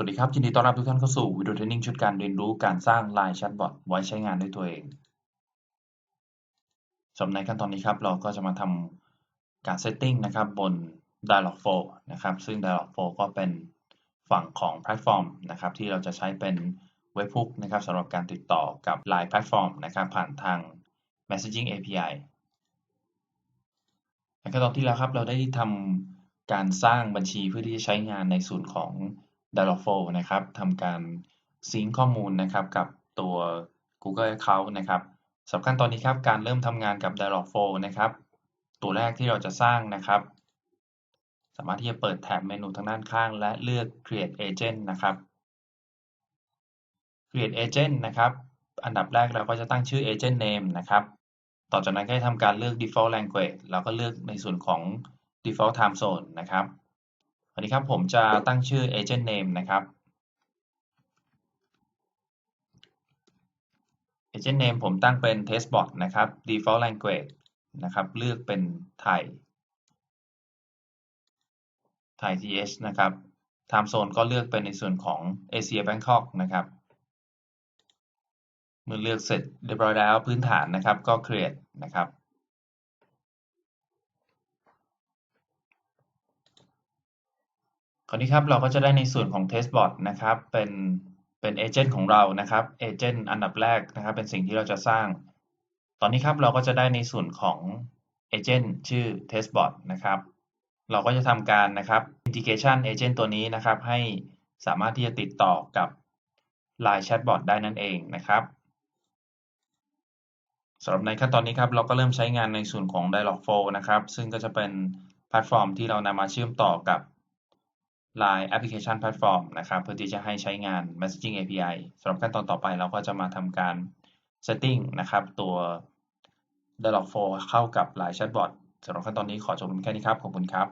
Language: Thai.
สวัสดีครับ ยินดีต้อนรับทุกท่านเข้าสู่วิดีโอเทรนนิ่งชุดการเรียนรู้การสร้าง Line Chatbot ไว้ใช้งานด้วยตัวเองสำหรับในขั้นตอนนี้ครับ เราก็จะมาทำการ Setting นะครับบน Dialogflow นะครับ ซึ่ง Dialogflow ก็เป็นฝั่งของแพลตฟอร์มนะครับ ที่เราจะใช้เป็นเว็บพุกนะครับสำหรับการติดต่อกับ Line แพลตฟอร์มนะครับ ผ่านทาง Messaging API ในขั้นตอนที่แล้วครับ เราได้ทำการสร้างบัญชีเพื่อที่จะใช้งานในส่วนของ Dialogflow นะครับทำการซิงค์ข้อมูลนะครับกับตัว Google Account นะครับสำหรับขั้นตอนนี้ครับการเริ่มทำงานกับ Dialogflow นะครับตัวแรกที่เราจะสร้างนะครับ สามารถที่จะเปิดแท็บเมนูทางด้านข้าง และเลือก Create Agent นะครับ Create Agent นะครับอันดับแรกเราก็จะตั้งชื่อ Agent Name นะครับ ต่อจากนั้นก็ทำการเลือก Default Language แล้วก็เลือกในส่วนของ Default Time Zone นะครับ วันนี้ครับผมจะตั้งชื่อ agent name นะครับ agent name ผมตั้งเป็น testbot นะครับ default language นะครับ เลือกเป็นไทย ไทย th นะครับ time zone ก็เลือกเป็นในส่วนของ Asia Bangkok นะครับ เมื่อเลือกเสร็จเรียบร้อยแล้วพื้นฐานนะครับก็ create นะครับ คราวนี้ครับเราก็จะได้ในส่วนของ testbot นะครับ เป็นเป็นเอเจนต์ของเรานะครับเอเจนต์อันดับแรกนะครับ เป็นสิ่งที่เราจะสร้าง ตอนนี้ครับเราก็จะได้ในส่วนของเอเจนต์ชื่อ testbot นะครับ เราก็จะทำการนะครับ integration agent ตัวนี้นะครับ ให้สามารถที่จะติดต่อกับ Line Chatbot ได้นั่นเองนะครับสำหรับในขั้นตอนนี้ครับเราก็เริ่มใช้งานในส่วนของ Dialogflow นะครับ ซึ่งก็จะเป็นแพลตฟอร์มที่เรานำมาเชื่อมต่อกับ Line Application Platform นะครับเพื่อที่จะให้ใช้งาน Messaging API สำหรับขั้นตอนต่อไปเราก็จะมาทำการ Setting นะครับ ตัว Dialogflow เข้ากับ Line Chatbot สำหรับขั้นตอนนี้ขอจบลงแค่นี้ครับ ขอบคุณครับ